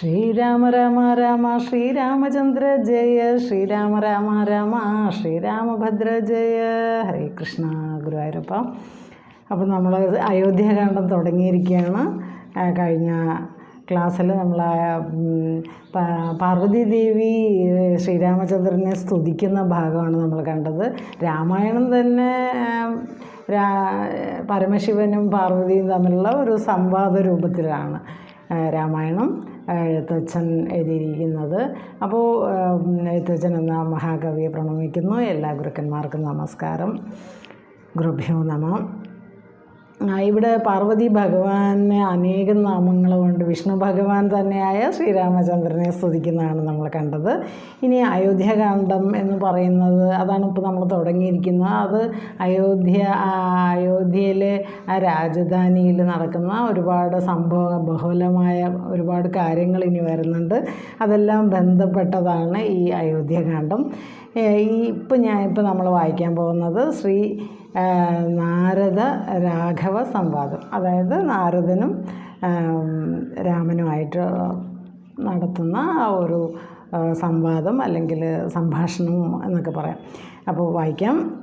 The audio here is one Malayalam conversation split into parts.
ശ്രീരാമ രാമ രാമ ശ്രീരാമചന്ദ്ര ജയ ശ്രീരാമ രാമ രാമ ശ്രീരാമഭദ്ര ജയ. ഹരേ കൃഷ്ണ ഗുരുവായൂരപ്പ. അപ്പോൾ നമ്മൾ അയോധ്യാകാന്ഡം തുടങ്ങിയിരിക്കുകയാണ്. കഴിഞ്ഞ ക്ലാസ്സിൽ നമ്മൾ പാർവതി ദേവി ശ്രീരാമചന്ദ്രനെ സ്തുതിക്കുന്ന ഭാഗമാണ് നമ്മൾ കണ്ടത്. രാമായണം തന്നെ പരമശിവനും പാർവതിയും തമ്മിലുള്ള ഒരു സംവാദ രൂപത്തിലാണ് രാമായണം. എഴുത്തച്ഛൻ എഴുതിയിരിക്കുന്നത്. അപ്പോൾ എഴുത്തച്ഛൻ എന്ന മഹാകവിയെ പ്രണമിക്കുന്നു. എല്ലാ ഗുരുക്കന്മാർക്കും നമസ്കാരം. ഗുരുഭ്യോ നമ. ഇവിടെ പാർവതി ഭഗവാനെ അനേകം നാമങ്ങളുമുണ്ട് വിഷ്ണു ഭഗവാൻ തന്നെയായ ശ്രീരാമചന്ദ്രനെ സ്തുതിക്കുന്നതാണ് നമ്മൾ കണ്ടത്. ഇനി അയോധ്യകാന്ഡം എന്ന് പറയുന്നത് അതാണ് ഇപ്പോൾ നമ്മൾ തുടങ്ങിയിരിക്കുന്നത്. അത് അയോധ്യ അയോധ്യയിലെ രാജധാനിയിൽ നടക്കുന്ന ഒരുപാട് സംഭവ ബഹുലമായ ഒരുപാട് കാര്യങ്ങൾ ഇനി വരുന്നുണ്ട്. അതെല്ലാം ബന്ധപ്പെട്ടതാണ് ഈ അയോധ്യകാന്ഡം. ഈ ഇപ്പം ഞാൻ ഇപ്പോൾ നമ്മൾ വായിക്കാൻ പോകുന്നത് ശ്രീ നാരദ രാഘവ സംവാദം. അതായത് നാരദനും രാമനുമായിട്ട് നടത്തുന്ന ഒരു സംവാദം അല്ലെങ്കിൽ സംഭാഷണം എന്നൊക്കെ പറയാം. അപ്പോൾ വായിക്കാം.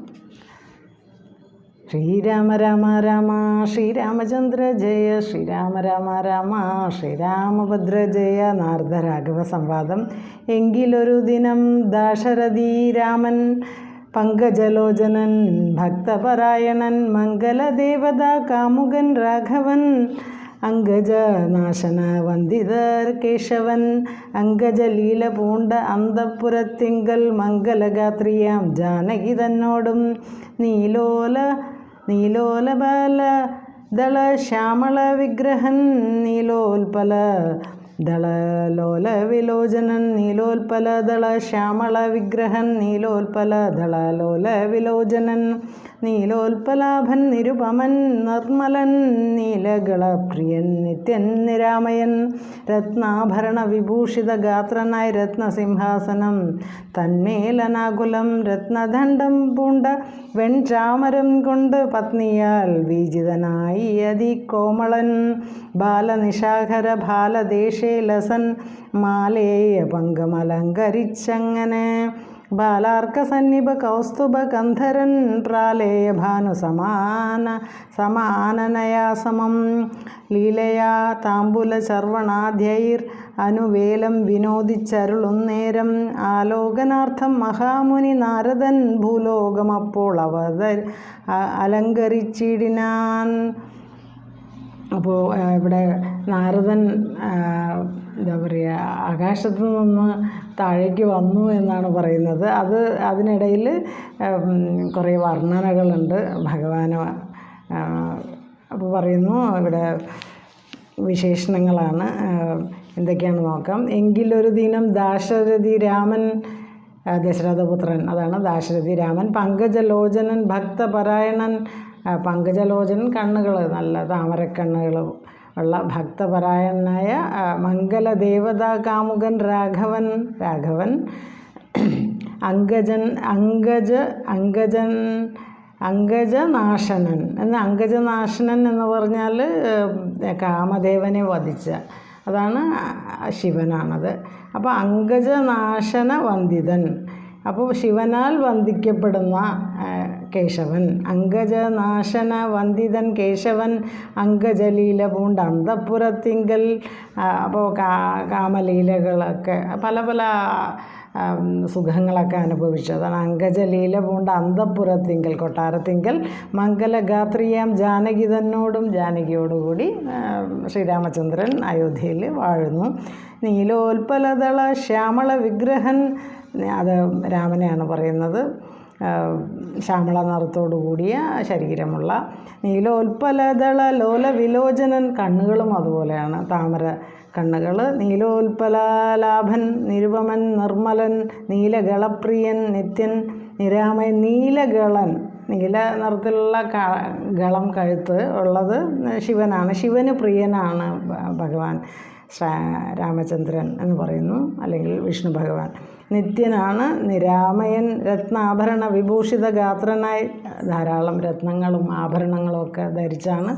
ശ്രീരാമ രാമ രാമ ശ്രീരാമചന്ദ്ര ജയ ശ്രീരാമ രാമ രാമ ശ്രീരാമഭദ്ര ജയ നാരദ രാഘവ സംവാദം. എങ്കിലൊരു ദിനം ദാശരഥി രാമൻ പങ്കജലോചനൻ ഭക്തപരായണൻ മംഗലദേവത കാമുകൻ രാഘവൻ അങ്കജനാശന വന്ദിതർ കേശവൻ അങ്കജലീല പൂണ്ട അന്തപ്പുരത്തിങ്കൽ മംഗലഗാത്രിയാം ജാനകി തന്നോടും നീലോല നീലോലബല ദള ശ്യാമള വിഗ്രഹൻ നീലോൽപല ദളലോല വിലോചനൻ നീലോൽപല ദള ശ്യാമള വിഗ്രഹൻ നീലോൽപല ദളലോല വിലോചനൻ നീലോൽപലാഭൻ നിരുപമൻ നിർമ്മലൻ നീലകളപ്രിയൻ നിത്യൻ നിരാമയൻ രത്നാഭരണ വിഭൂഷിത ഗാത്രനായി രത്നസിംഹാസനം തന്മേലനാകുലം രത്നദണ്ഡം പൂണ്ട വെൺചാമരം കൊണ്ട് പത്നിയാൽ വീജിതനായി അതികോമളൻ ബാലനിശാഖര ബാലദേശേ ലസൻ മാലേയ പങ്കമലങ്കരിച്ചങ്ങനെ ബാലാർക്ക സന്നിഭ കൗസ്തുഭ കന്ധരൻ പ്രാലേയ ഭാനു സമാന സമാനനയാ സമം ലീലയാ താമ്പുല ചർവണാധ്യൈർ അനുവേലം വിനോദിച്ചരുളുന്നേരം. ആലോകനാർത്ഥം മഹാമുനി നാരദൻ ഭൂലോകമപ്പോൾ അവതർ അലങ്കരിച്ചിടിനാൻ അപ്പോൾ ഇവിടെ നാരദൻ എന്താ പറയുക ആകാശത്ത് നിന്ന് താഴേക്ക് വന്നു എന്നാണ് പറയുന്നത്. അത് അതിനിടയിൽ കുറേ വർണനകളുണ്ട്. ഭഗവാന് അപ്പോൾ പറയുന്നു ഇവിടെ വിശേഷണങ്ങളാണ്. എന്തൊക്കെയാണ് നോക്കാം. എങ്കിലൊരു ദിനം ദാശരഥി രാമൻ ദശരഥപുത്രൻ അതാണ് ദാശരഥി രാമൻ പങ്കജലോചനൻ ഭക്തപരായണൻ പങ്കജലോചനൻ കണ്ണുകൾ നല്ല താമരക്കണ്ണുകൾ ഉള്ള ഭക്തപരായണനായ മംഗല മംഗലദേവത കാമുകൻ രാഘവൻ രാഘവൻ അങ്കജൻ അങ്കജ അങ്കജൻ അങ്കജനാശനൻ എന്ന അങ്കജനാശനൻ എന്ന് പറഞ്ഞാൽ കാമദേവനെ വധിച്ച. അതാണ് ശിവനാണത്. അപ്പോൾ അങ്കജനാശന വന്ദിതൻ അപ്പോൾ ശിവനാൽ വന്ദിക്കപ്പെടുന്ന കേശവൻ. അങ്കജനാശന വന്ദിതൻ കേശവൻ. അങ്കജലീല പൂണ്ട അന്തപ്പുരത്തിങ്കൽ അപ്പോൾ കാ കാമലീലകളൊക്കെ പല പല സുഖങ്ങളൊക്കെ അനുഭവിച്ചു അതാണ് അങ്കജലീല പൂണ്ട അന്തപ്പുരത്തിങ്കൽ കൊട്ടാരത്തിങ്കൽ മംഗലഗാത്രിയാം ജാനകി തന്നോടും ജാനകിയോടുകൂടി ശ്രീരാമചന്ദ്രൻ അയോധ്യയിൽ വാഴുന്നു. നീലോൽപലതള ശ്യാമള വിഗ്രഹൻ അത് രാമനെയാണ് പറയുന്നത്. ശ്യാമള നിറത്തോടു കൂടിയ ശരീരമുള്ള നീലോൽപ്പലദള ലോല വിലോചനൻ കണ്ണുകളും അതുപോലെയാണ്. താമര കണ്ണുകൾ നീലോൽപ്പലാലാഭൻ നിരുപമൻ നിർമ്മലൻ നീലഗളപ്രിയൻ നിത്യൻ നിരാമയൻ നീലഗളൻ. നീല നിറത്തിലുള്ള ഗളം കഴുത്ത് ഉള്ളത് ശിവനാണ്. ശിവന് പ്രിയനാണ് ഭഗവാൻ. രാമചന്ദ്രൻ എന്ന് പറയുന്നു. അല്ലെങ്കിൽ വിഷ്ണു ഭഗവാൻ. നിത്യനാണ് നിരാമയൻ രത്നാഭരണ വിഭൂഷിത ഗാത്രനായി. ധാരാളം രത്നങ്ങളും ആഭരണങ്ങളും ഒക്കെ ധരിച്ചാണ്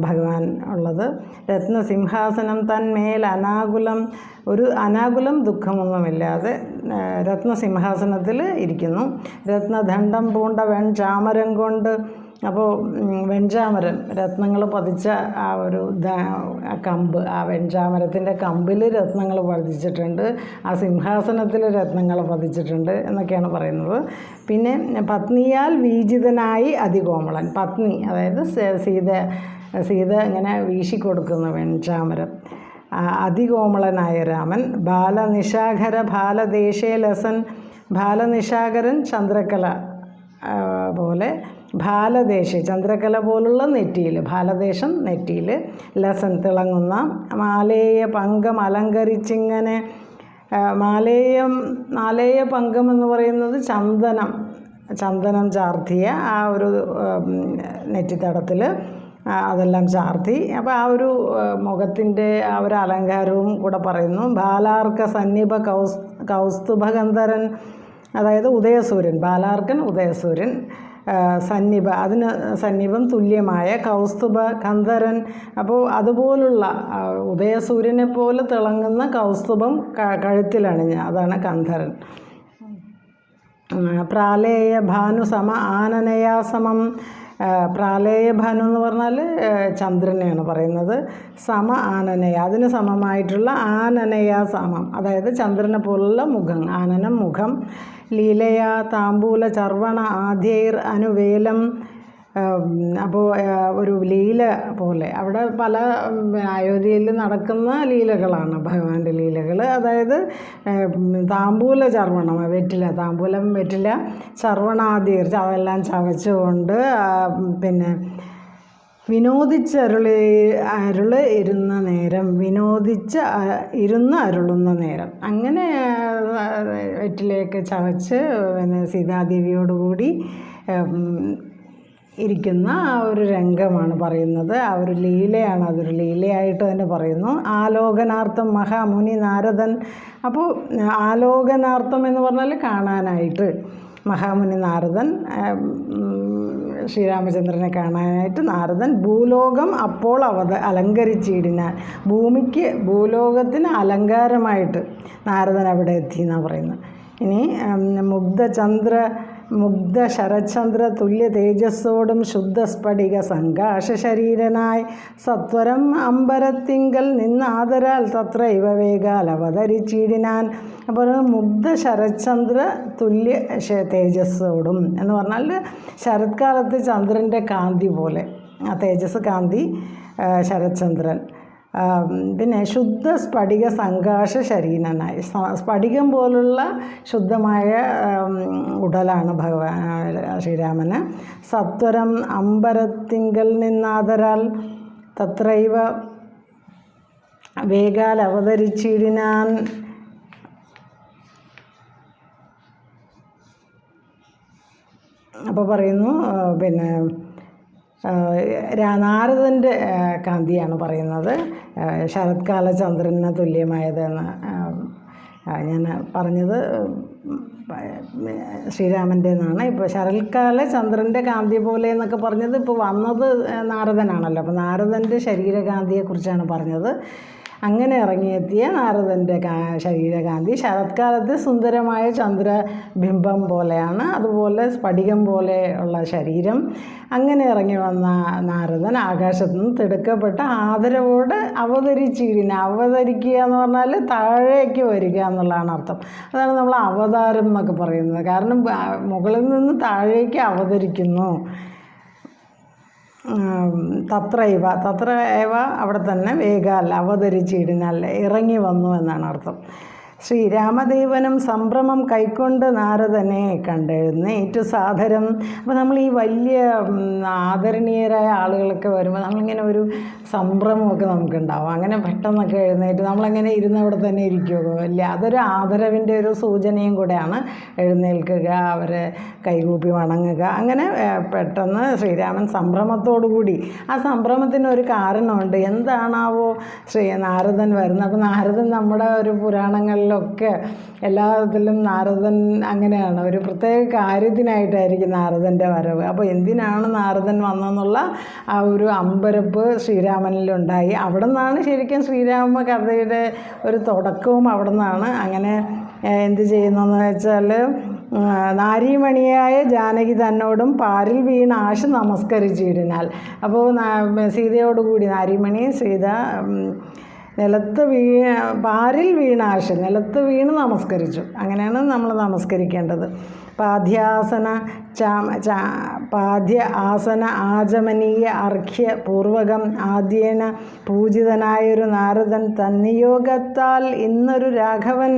ഭഗവാൻ ഉള്ളത്. രത്നസിംഹാസനം തന്മേൽ അനാകുലം. ഒരു അനാകുലം ദുഃഖമൊന്നുമില്ലാതെ രത്നസിംഹാസനത്തിൽ ഇരിക്കുന്നു. രത്നദണ്ഡം പൂണ്ട വെൺ ചാമരം കൊണ്ട് അപ്പോൾ വെഞ്ചാമരം രത്നങ്ങൾ പതിച്ച ആ ഒരു കമ്പ് ആ വെഞ്ചാമരത്തിന്റെ കമ്പിൽ രത്നങ്ങൾ പതിച്ചിട്ടുണ്ട് ആ സിംഹാസനത്തിൽ രത്നങ്ങൾ പതിച്ചിട്ടുണ്ട് എന്നൊക്കെയാണ് പറയുന്നത്. പിന്നെ പത്നിയാൽ വീജിതനായി അതികോമളൻ. പത്നി അതായത് സീത സീത ഇങ്ങനെ വീശിക്കൊടുക്കുന്നു വെഞ്ചാമരം അതികോമളനായ രാമൻ ബാലനിശാഖര ബാലദേശേ ലസൻ ബാലനിശാകരൻ ചന്ദ്രകല പോലെ ഭാലദേശി ചന്ദ്രകല പോലുള്ള നെറ്റിയിൽ ഭാലദേശം നെറ്റിയിൽ ലസൻ തിളങ്ങുന്ന മാലേയ പങ്കം അലങ്കരിച്ചിങ്ങനെ മാലേയം മാലേയ പങ്കം എന്ന് പറയുന്നത് ചന്ദനം ചന്ദനം ചാർത്തിയ ആ ഒരു നെറ്റിത്തടത്തിൽ അതെല്ലാം ചാർത്തി. അപ്പോൾ ആ ഒരു മുഖത്തിന്റെ ആ ഒരു അലങ്കാരവും കൂടെ പറയുന്നു. ബാലാർക്ക സന്നിപ കൗസ് കൗസ്തുഭഗന്ധരൻ അതായത് ഉദയസൂര്യൻ ബാലാർക്കൻ ഉദയസൂര്യൻ. സന്നിപ അതിന് സന്നിപം തുല്യമായ കൗസ്തുഭ കന്ധരൻ അപ്പോൾ അതുപോലുള്ള ഉദയസൂര്യനെ പോലെ തിളങ്ങുന്ന കൗസ്തുഭം കഴുത്തിലണിഞ്ഞ അതാണ് കന്ധരൻ പ്രാലേയ ഭാനുസമ ആനനയാസമം ആ, പ്രാലേയ ഭാനു എന്ന് പറഞ്ഞാൽ ചന്ദ്രനെയാണ് പറയുന്നത്. സമ ആനനയ. അതിന് സമമായിട്ടുള്ള ആനനയ സമം. അതായത് ചന്ദ്രനെ പോലുള്ള മുഖം ആനനം മുഖം. ലീലയ താമ്പൂല ചർവണ ആദ്യൈർ അനുവേലം. അപ്പോൾ ഒരു ലീല പോലെ. അവിടെ പല അയോധ്യയിൽ നടക്കുന്ന ലീലകളാണ് ഭഗവാന്റെ ലീലകൾ അതായത് താമ്പൂല ചർവണം വെറ്റില താമ്പൂലം വെറ്റില ചർവണാദീർ അതെല്ലാം ചവച്ചുകൊണ്ട് പിന്നെ വിനോദിച്ചരുളി അരുൾ ഇരുന്ന നേരം വിനോദിച്ച് ഇരുന്ന് അരുളുന്ന നേരം. അങ്ങനെ വെറ്റിലയൊക്കെ ചവച്ച് പിന്നെ സീതാദേവിയോടുകൂടി ഇരിക്കുന്ന ആ ഒരു രംഗമാണ് പറയുന്നത്. ആ ഒരു ലീലയാണ് അതൊരു ലീലയായിട്ട് തന്നെ പറയുന്നു. ആലോകനാർത്ഥം മഹാമുനി നാരദൻ. അപ്പോൾ ആലോകനാർത്ഥം എന്ന് പറഞ്ഞാൽ കാണാനായിട്ട് മഹാമുനി നാരദൻ ശ്രീരാമചന്ദ്രനെ കാണാനായിട്ട് നാരദൻ ഭൂലോകം അപ്പോൾ അവത അലങ്കരിച്ചിടിനാൽ ഭൂമിക്ക് ഭൂലോകത്തിന് അലങ്കാരമായിട്ട് നാരദൻ അവിടെ എത്തി എന്നാണ് പറയുന്നത്. ഇനി മുഗ്ധചന്ദ്ര മുഗ്ധ ശരചന്ദ്ര തുല്യ തേജസ്സോടും ശുദ്ധസ്ഫടിക സംഘാഷ ശരീരനായ സത്വരം അമ്പരത്തിങ്കൽ നിന്നാദരാൽ തത്ര ഇവ വേഗാൽ അവതരിച്ചിടിനാൻ. അപ്പോൾ മുഗ്ധ ശരചന്ദ്ര തുല്യ തേജസ്സോടും എന്ന് പറഞ്ഞാൽ ശരത്കാലത്ത് ചന്ദ്രന്റെ കാന്തി പോലെ. ആ തേജസ് കാന്തി ശരചന്ദ്രൻ പിന്നെ ശുദ്ധ സ്ഫടിക സംഘാഷ ശരീരനായി സ്ഫടികം പോലുള്ള ശുദ്ധമായ ഉടലാണ് ഭഗവാൻ ശ്രീരാമന്. സത്വരം അമ്പരത്തിങ്കൽ നിന്നാദരാൽ തത്രൈവ വേഗാൽ അവതരിച്ചിടിനാൻ. അപ്പോൾ പറയുന്നു പിന്നെ നാരദന്റെ കാന്തിയാണ് പറയുന്നത്. ശരത്കാല ചന്ദ്രന് തുല്യമായതെന്ന് ഞാൻ പറഞ്ഞത് ശ്രീരാമന്റെ എന്നാണ്. ഇപ്പോൾ ശരത്കാല ചന്ദ്രന്റെ കാന്തി പോലെ എന്നൊക്കെ പറഞ്ഞത് ഇപ്പോൾ വന്നത് നാരദനാണല്ലോ. അപ്പോൾ നാരദന്റെ ശരീരകാന്തിയെക്കുറിച്ചാണ് പറഞ്ഞത്. അങ്ങനെ ഇറങ്ങിയെത്തിയ നാരദന്റെ ശരീരകാന്തി. ശരത്കാലത്ത് സുന്ദരമായ ചന്ദ്രബിംബം പോലെയാണ്. അതുപോലെ സ്ഫടികം പോലെ ഉള്ള ശരീരം. അങ്ങനെ ഇറങ്ങി വന്ന നാരദൻ ആകാശത്ത് നിന്ന് തിടുക്കപ്പെട്ട ആദരവോട് അവതരിച്ചിരിക്കുന്നു. അവതരിക്കുക എന്ന് പറഞ്ഞാൽ താഴേക്ക് വരിക എന്നുള്ളതാണ് അർത്ഥം. അതാണ് നമ്മൾ അവതാരം എന്നൊക്കെ പറയുന്നത്. കാരണം മുകളിൽ നിന്ന് താഴേക്ക് അവതരിക്കുന്നു. തത്രൈവ തത്ര ഏവ അവിടെ തന്നെ വേഗാൽ അവതരിച്ചിടിനാൽ ഇറങ്ങി വന്നു എന്നാണ് അർത്ഥം. ശ്രീരാമദേവനും സംഭ്രമം കൈക്കൊണ്ട് നാരദനെ കണ്ടെഴുന്നേറ്റു സാദരം. അപ്പോൾ നമ്മൾ ഈ വലിയ ആദരണീയരായ ആളുകളൊക്കെ വരുമ്പോൾ നമ്മളിങ്ങനെ ഒരു സംഭ്രമമൊക്കെ നമുക്കുണ്ടാവും. അങ്ങനെ പെട്ടെന്നൊക്കെ എഴുന്നേറ്റ് നമ്മളങ്ങനെ ഇരുന്ന് അവിടെ തന്നെ ഇരിക്കുമോ അല്ലേ അതൊരു ആദരവിന്റെ ഒരു സൂചനയും കൂടെയാണ് എഴുന്നേൽക്കുക അവരെ കൈകൂപ്പി വണങ്ങുക. അങ്ങനെ പെട്ടെന്ന് ശ്രീരാമൻ കൂടി. ആ സംഭ്രമത്തിന് ഒരു കാരണമുണ്ട്. എന്താണാവോ ശ്രീ നാരദൻ വരുന്നത്? അപ്പോൾ നാരദൻ നമ്മുടെ ഒരു പുരാണങ്ങളിൽ വേദങ്ങളിലൊക്കെ എല്ലാത്തിലും നാരദൻ അങ്ങനെയാണ്. ഒരു പ്രത്യേക കാര്യത്തിനായിട്ടായിരിക്കും നാരദന്റെ വരവ്. അപ്പോൾ എന്തിനാണ് നാരദൻ വന്നതെന്നുള്ള ആ ഒരു അമ്പരപ്പ് ശ്രീരാമനിലുണ്ടായി. അവിടെ നിന്നാണ് ശരിക്കും ശ്രീരാമ കഥയുടെ ഒരു തുടക്കവും അവിടെ നിന്നാണ് അങ്ങനെ എന്ത് ചെയ്യുന്നതെന്ന് വെച്ചാൽ നാരീമണിയായ ജാനകി തന്നോടും പാരിൽ വീണ് ആശ നമസ്കരിച്ചിരുന്നാൽ. അപ്പോൾ സീതയോടുകൂടി നാരീമണി സീത നിലത്ത് വീ പാരിൽ വീണാശ നിലത്ത് വീണ് നമസ്കരിച്ചു. അങ്ങനെയാണ് നമ്മൾ നമസ്കരിക്കേണ്ടത്. പാധ്യാസന ചാ പാധ്യ ആസന ആചമനീയ അർഘ്യ പൂർവകം ആദ്യേന പൂജിതനായൊരു നാരദൻ തന്നിയോഗത്താൽ ഇന്നൊരു രാഘവൻ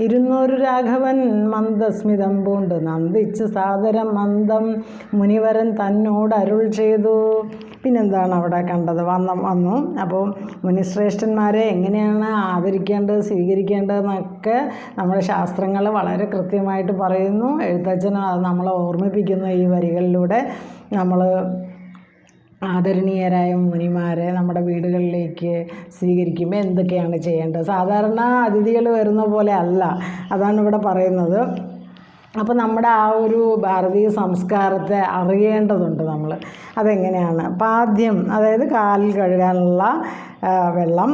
ഇരുന്നൂറ് രാഘവൻ മന്ദസ്മിതം പൂണ്ട്. നന്ദിച്ച് സാദരം മന്ദം മുനിവരൻ തന്നോട് അരുൾ ചെയ്തു. പിന്നെന്താണ് അവിടെ കണ്ടത്? വന്ന വന്നു. അപ്പോൾ മുനിശ്രേഷ്ഠന്മാരെ എങ്ങനെയാണ് ആദരിക്കേണ്ടത് സ്വീകരിക്കേണ്ടതെന്നൊക്കെ നമ്മുടെ ശാസ്ത്രങ്ങൾ വളരെ കൃത്യമായിട്ട് പറയുന്നു. എഴുത്തച്ഛനും അത് നമ്മളെ ഓർമ്മിപ്പിക്കുന്നു ഈ വരികളിലൂടെ നമ്മൾ ആദരണീയരായ മുനിമാരെ നമ്മുടെ വീടുകളിലേക്ക് സ്വീകരിക്കുമ്പോൾ എന്തൊക്കെയാണ് ചെയ്യേണ്ടത്? സാധാരണ അതിഥികൾ വരുന്ന പോലെ അല്ല. അതാണ് ഇവിടെ പറയുന്നത്. അപ്പോൾ നമ്മുടെ ആ ഒരു ഭാരതീയ സംസ്കാരത്തെ അറിയേണ്ടതുണ്ട് നമ്മൾ അതെങ്ങനെയാണ്? ആദ്യം അതായത് കാലിൽ കഴുകാനുള്ള വെള്ളം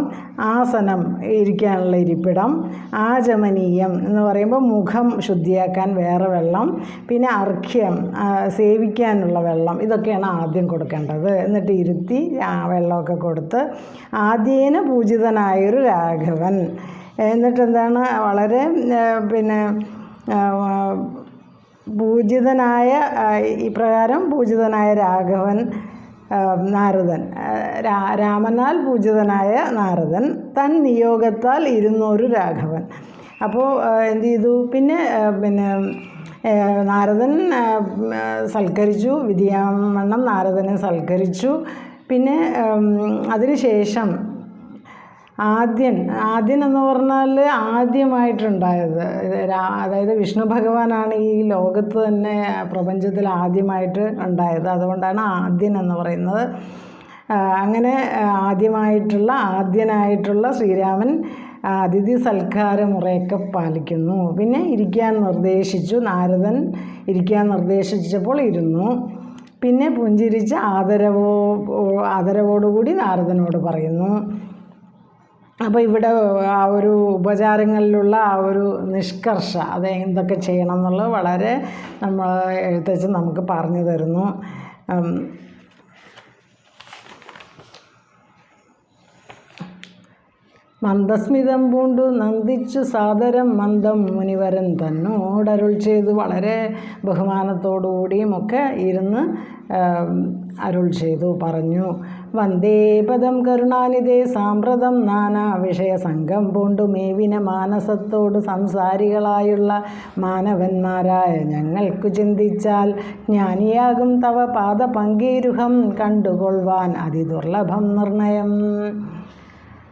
ആസനം ഇരിക്കാനുള്ള ഇരിപ്പിടം ആചമനീയം എന്ന് പറയുമ്പോൾ മുഖം ശുദ്ധിയാക്കാൻ വേറെ വെള്ളം പിന്നെ അർഘ്യം സേവിക്കാനുള്ള വെള്ളം ഇതൊക്കെയാണ് ആദ്യം കൊടുക്കേണ്ടത്. എന്നിട്ട് ഇരുത്തി ആ വെള്ളമൊക്കെ കൊടുത്ത് ആദ്യേന പൂജിതനായൊരു രാഘവൻ. എന്നിട്ട് എന്താണ് വളരെ പിന്നെ പൂജിതനായ ഇപ്രകാരം പൂജിതനായ രാഘവൻ നാരദൻ. രാമനാൽ പൂജിതനായ നാരദൻ. തൻ നിയോഗത്താൽ ഇരുന്നൂറ് രാഘവൻ. അപ്പോൾ എന്ത് ചെയ്തു? പിന്നെ പിന്നെ നാരദൻ സൽക്കരിച്ചു. വിധിയാമണ്ണം നാരദനെ സൽക്കരിച്ചു. പിന്നെ അതിനുശേഷം ആദ്യൻ ആദ്യൻ എന്ന് പറഞ്ഞാൽ ആദ്യമായിട്ടുണ്ടായത്. അതായത് വിഷ്ണു ഭഗവാനാണ് ഈ ലോകത്ത് തന്നെ പ്രപഞ്ചത്തിൽ ആദ്യമായിട്ട് ഉണ്ടായത്. അതുകൊണ്ടാണ് ആദ്യൻ എന്ന് പറയുന്നത്. അങ്ങനെ ആദ്യമായിട്ടുള്ള ആദ്യനായിട്ടുള്ള ശ്രീരാമൻ അതിഥി സൽക്കാര മുറയൊക്കെ പാലിക്കുന്നു. പിന്നെ ഇരിക്കാൻ നിർദ്ദേശിച്ചു. നാരദൻ ഇരിക്കാൻ നിർദ്ദേശിച്ചപ്പോൾ ഇരുന്നു. പിന്നെ പുഞ്ചിരിച്ച് ആദരവോ ആദരവോടുകൂടി നാരദനോട് പറയുന്നു. അപ്പോൾ ഇവിടെ ആ ഒരു ഉപചാരങ്ങളിലുള്ള ആ ഒരു നിഷ്കർഷ അത് എന്തൊക്കെ ചെയ്യണം എന്നുള്ളത് വളരെ നമ്മൾ എഴുത്തച്ഛൻ നമുക്ക് പറഞ്ഞു തരുന്നു. മന്ദസ്മിതം പൂണ്ടു നന്ദിച്ചു സാദരം മന്ദം മുനിവരൻ തന്നോടരുൾ ചെയ്തു വളരെ ബഹുമാനത്തോടുകൂടിയും ഒക്കെ ഇരുന്ന് അരുൾ ചെയ്തു പറഞ്ഞു. വന്ദേ പദം കരുണാനിതേ സാമ്പ്രതം നാനാ വിഷയ സംഘം പൂണ്ടു മേവിന മാനസത്തോട് സംസാരികളായുള്ള മാനവന്മാരായ ഞങ്ങൾക്കു ചിന്തിച്ചാൽ ജ്ഞാനിയാകും തവ പാദ പങ്കീരുഹം കണ്ടുകൊള്ളുവാൻ അതിദുർലഭം നിർണയം.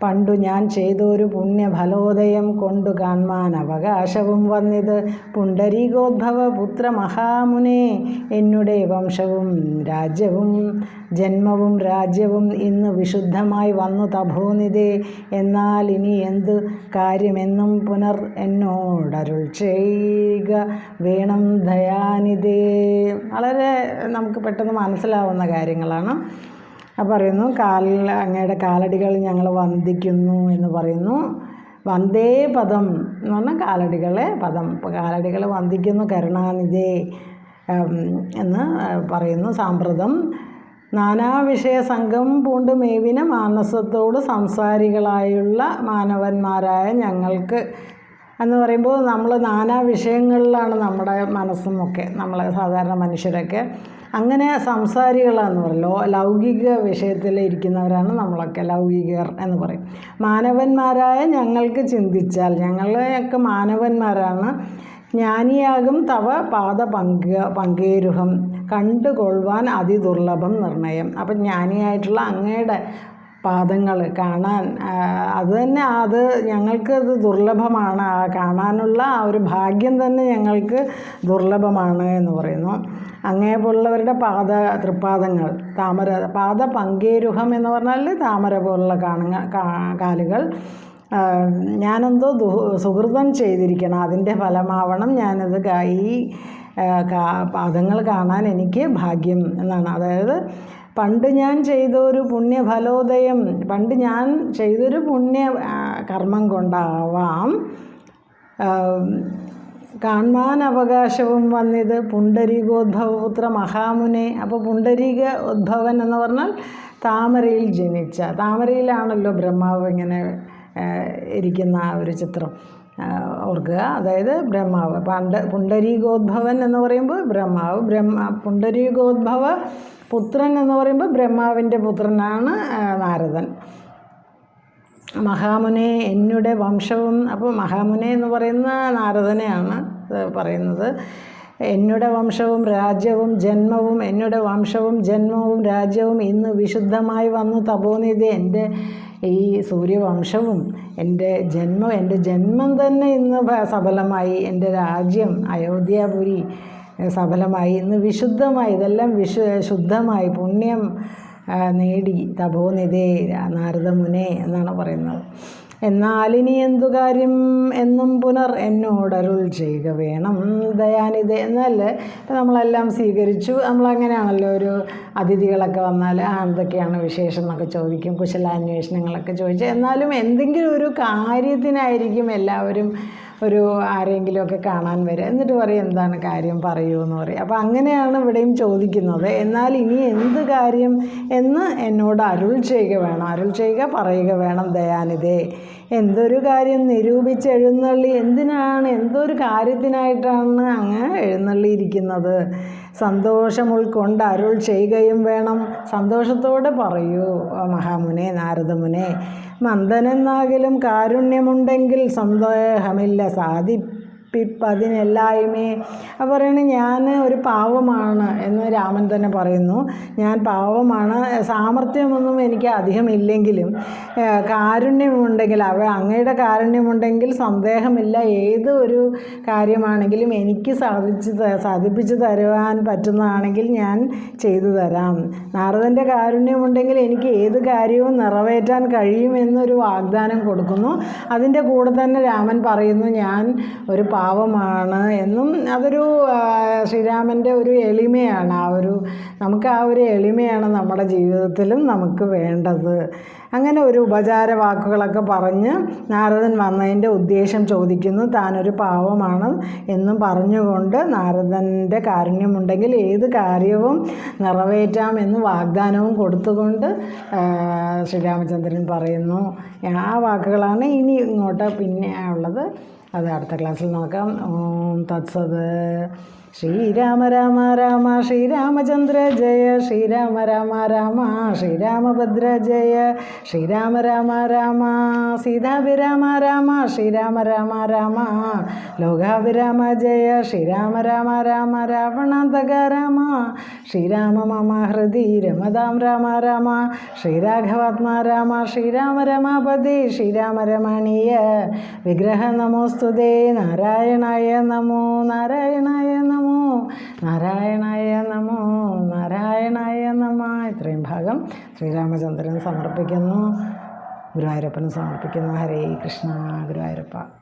പണ്ടു ഞാൻ ചെയ്തൊരു പുണ്യഫലോദയം കൊണ്ടു കാൺമാൻ അവകാശവും വന്നിത്. പുണ്ടരീകോദ്ഭവ പുത്ര മഹാമുനെ എന്നുടെ വംശവും രാജ്യവും ജന്മവും രാജ്യവും ഇന്ന് വിശുദ്ധമായി വന്നു തഭോനിതേ എന്നാൽ ഇനി എന്ത് കാര്യമെന്നും പുനർ എന്നോടരുൾ ചെയ്യുക വേണം ദയാനിതേ വളരെ നമുക്ക് പെട്ടെന്ന് മനസ്സിലാവുന്ന കാര്യങ്ങളാണ്. പറയുന്നു കാൽ അങ്ങയുടെ കാലടികൾ ഞങ്ങൾ വന്ദിക്കുന്നു എന്ന് പറയുന്നു. വന്ദേ പദം എന്ന് പറഞ്ഞാൽ കാലടികളെ പദം. കാലടികൾ വന്ദിക്കുന്നു കരുണാനിധേ എന്ന് പറയുന്നു സാമ്പ്രതം. നാനാവിഷയ സംഘം പൂണ്ട് മേവിന മാനസത്തോട് സംസാരികളായുള്ള മാനവന്മാരായ ഞങ്ങൾക്ക് എന്ന് പറയുമ്പോൾ നമ്മൾ നാനാ വിഷയങ്ങളിലാണ് നമ്മുടെ മനസ്സും ഒക്കെ നമ്മൾ സാധാരണ മനുഷ്യരൊക്കെ. അങ്ങനെ സംസാരികളെന്ന് പറയും ലോ ലൗകിക വിഷയത്തിൽ ഇരിക്കുന്നവരാണ് നമ്മളൊക്കെ ലൗകികർ എന്ന് പറയും. മാനവന്മാരായ ഞങ്ങൾക്ക് ചിന്തിച്ചാൽ ഞങ്ങളെയൊക്കെ മാനവന്മാരാണ്. ജ്ഞാനിയാകും തവ പാത പങ്ക പങ്കേരുഹം കണ്ടുകൊള്ളുവാൻ അതിദുർലഭം നിർണയം. അപ്പം ജ്ഞാനിയായിട്ടുള്ള അങ്ങയുടെ പാദങ്ങൾ കാണാൻ അത് തന്നെ അത് ഞങ്ങൾക്ക് അത് ദുർലഭമാണ്. കാണാനുള്ള ആ ഒരു ഭാഗ്യം തന്നെ ഞങ്ങൾക്ക് ദുർലഭമാണ് എന്ന് പറയുന്നു. അങ്ങേപോലുള്ളവരുടെ പാദ തൃപ്പാദങ്ങൾ താമര പാദ പങ്കേരുഹം എന്ന് പറഞ്ഞാൽ താമര പോലുള്ള കാണുക കാലുകൾ. ഞാനെന്തോ ദു സുഹൃതം ചെയ്തിരിക്കണം. അതിന്റെ ഫലമാവണം ഞാനത് ഈ പാദങ്ങൾ കാണാൻ എനിക്ക് ഭാഗ്യം എന്നാണ്. അതായത് പണ്ട് ഞാൻ ചെയ്തൊരു പുണ്യഫലോദയം പണ്ട് ഞാൻ ചെയ്തൊരു പുണ്യ കർമ്മം കൊണ്ടാവാം. കാൺമാൻ അവകാശവും വന്നിത് പുണ്ടരീകോദ്ഭവപുത്ര മഹാമുനെ. അപ്പോൾ പുണ്ടരീക ഉദ്ഭവൻ എന്ന് പറഞ്ഞാൽ താമരയിൽ ജനിച്ച താമരയിലാണല്ലോ ബ്രഹ്മാവ് ഇങ്ങനെ ഇരിക്കുന്ന ആ ഒരു ചിത്രം. ഓർക്കുക. അതായത് ബ്രഹ്മാവ്. പണ്ട് പുണ്ടരീകോദ്ഭവൻ എന്ന് പറയുമ്പോൾ ബ്രഹ്മാവ്. ബ്രഹ്മ പുണ്ടരീകോദ്ഭവ പുത്രൻ എന്ന് പറയുമ്പോൾ ബ്രഹ്മാവിന്റെ പുത്രനാണ് നാരദൻ. മഹാമുനെ എന്നുടെ വംശവും അപ്പോൾ മഹാമുനെ എന്ന് പറയുന്ന നാരദനെയാണ് പറയുന്നത്. എന്നുടെ വംശവും രാജ്യവും ജന്മവും എന്നുടെ വംശവും ജന്മവും രാജ്യവും ഇന്ന് വിശുദ്ധമായി വന്നു തപോനിധി. എന്റെ ഈ സൂര്യവംശവും എന്റെ ജന്മം എന്റെ ജന്മം തന്നെ ഇന്ന് സഫലമായി എന്റെ രാജ്യം അയോധ്യാപുരി സഫലമായി ഇന്ന് വിശുദ്ധമായി ഇതെല്ലാം വിശു ശുദ്ധമായി പുണ്യം നേടി. തപോനിധേ നാരദമുനെ എന്നാണ് പറയുന്നത്. എന്നാൽ ഇനി എന്തു കാര്യം എന്നും പുനർ എന്നോടരുൾ ചെയ്യുക വേണം. ദയാനിധ ഇപ്പം നമ്മളെല്ലാം സ്വീകരിച്ചു. നമ്മളങ്ങനെയാണല്ലോ ഒരു അതിഥികളൊക്കെ വന്നാൽ ആ എന്തൊക്കെയാണ് വിശേഷം എന്നൊക്കെ ചോദിക്കും കുശലാന്വേഷണങ്ങളൊക്കെ ചോദിച്ചു. എന്നാലും എന്തെങ്കിലും ഒരു കാര്യത്തിനായിരിക്കും എല്ലാവരും ഒരു ആരെങ്കിലുമൊക്കെ കാണാൻ വരിക എന്നിട്ട് പറയും എന്താണ് കാര്യം? പറയൂ എന്ന് പറയും. അപ്പോൾ അങ്ങനെയാണ് ഇവിടെയും ചോദിക്കുന്നത്. എന്നാൽ ഇനി എന്ത് കാര്യം എന്ന് എന്നോട് അരുൾ ചെയ്യുക വേണം. അരുൾ ചെയ്യുക പറയുക വേണം ദയാനിധേ എന്തൊരു കാര്യം നിരൂപിച്ച് എഴുന്നള്ളി എന്തിനാണ്? എന്തൊരു കാര്യത്തിനായിട്ടാണ് അങ്ങ് എഴുന്നള്ളിയിരിക്കുന്നത് സന്തോഷം ഉൾക്കൊണ്ട് അരുൾ ചെയ്യുകയും വേണം. സന്തോഷത്തോടെ പറയൂ മഹാമുനെ നാരദമുനെ മന്ദനെന്നാകിലും കാരുണ്യമുണ്ടെങ്കിൽ സന്ദേഹമില്ല സാധിപ്പിപ്പതിനെല്ലായ്മേ അപ്പോൾ പറയണ ഞാൻ ഒരു പാവമാണ് എന്ന് രാമൻ തന്നെ പറയുന്നു. ഞാൻ പാവമാണ്. സാമർഥ്യമൊന്നും എനിക്ക് അധികം ഇല്ലെങ്കിലും കാരുണ്യമുണ്ടെങ്കിൽ അവ അങ്ങയുടെ കാരുണ്യമുണ്ടെങ്കിൽ സന്ദേഹമില്ല. ഏത് ഒരു കാര്യമാണെങ്കിലും എനിക്ക് സാധിച്ചു സാധിപ്പിച്ച് തരുവാൻ പറ്റുന്നതാണെങ്കിൽ ഞാൻ ചെയ്തു തരാം. നാരദന്റെ കാരുണ്യമുണ്ടെങ്കിൽ എനിക്ക് ഏത് കാര്യവും നിറവേറ്റാൻ കഴിയുമെന്നൊരു വാഗ്ദാനം കൊടുക്കുന്നു. അതിന്റെ കൂടെ തന്നെ രാമൻ പറയുന്നു ഞാൻ ഒരു പാവമാണ് എന്നും അതൊരു ശ്രീരാമന്റെ ഒരു എളിമയാണ്. ആ ഒരു നമുക്ക് ആ ഒരു എളിമയാണ് നമ്മുടെ ജീവിതത്തിലും നമുക്ക് വേണ്ടത്. അങ്ങനെ ഒരു ഉപചാര വാക്കുകളൊക്കെ പറഞ്ഞ് നാരദൻ വന്നതിന്റെ ഉദ്ദേശം ചോദിക്കുന്നു. താനൊരു പാവമാണ് എന്നും പറഞ്ഞുകൊണ്ട് നാരദന്റെ കാരുണ്യമുണ്ടെങ്കിൽ ഏത് കാര്യവും നിറവേറ്റാം എന്ന് വാഗ്ദാനവും കൊടുത്തുകൊണ്ട് ശ്രീരാമചന്ദ്രൻ പറയുന്നു. ആ വാക്കുകളാണ് ഇനി ഇങ്ങോട്ട് പിന്നെ ഉള്ളത്. അത് അടുത്ത ക്ലാസ്സിൽ നോക്കാം. തത്സത്. ശ്രീരാമ രാമ രാമ ശ്രീരാമചന്ദ്ര ജയ ശ്രീരാമ രാമ രാമ ശ്രീരാമഭദ്ര ജയ ശ്രീരാമ രാമ രാമ സീതാഭിരാമ രാമ ശ്രീരാമ രാമ രാമ ലോകാഭിരാമ ജയ ശ്രീരാമ രാമ രാമ രാവണാന്തക രാമ ശ്രീരാമ മമ ഹൃദി രമദാം രാമ രാമ ശ്രീരാഘവാത്മാ രാമ ശ്രീരാമ രമാപതി ശ്രീരാമ രമണീയ വിഗ്രഹ നമോസ്തുതേ നാരായണായ നമോ നാരായണായ നമോ. നാരായണായ നമോ. നാരായണായ നമ. ഇത്രയും ഭാഗം ശ്രീരാമചന്ദ്രൻ സമർപ്പിക്കുന്നു. ഗുരുവായൂരപ്പന് സമർപ്പിക്കുന്നു. ഹരേ കൃഷ്ണ. ഗുരുവായൂരപ്പ.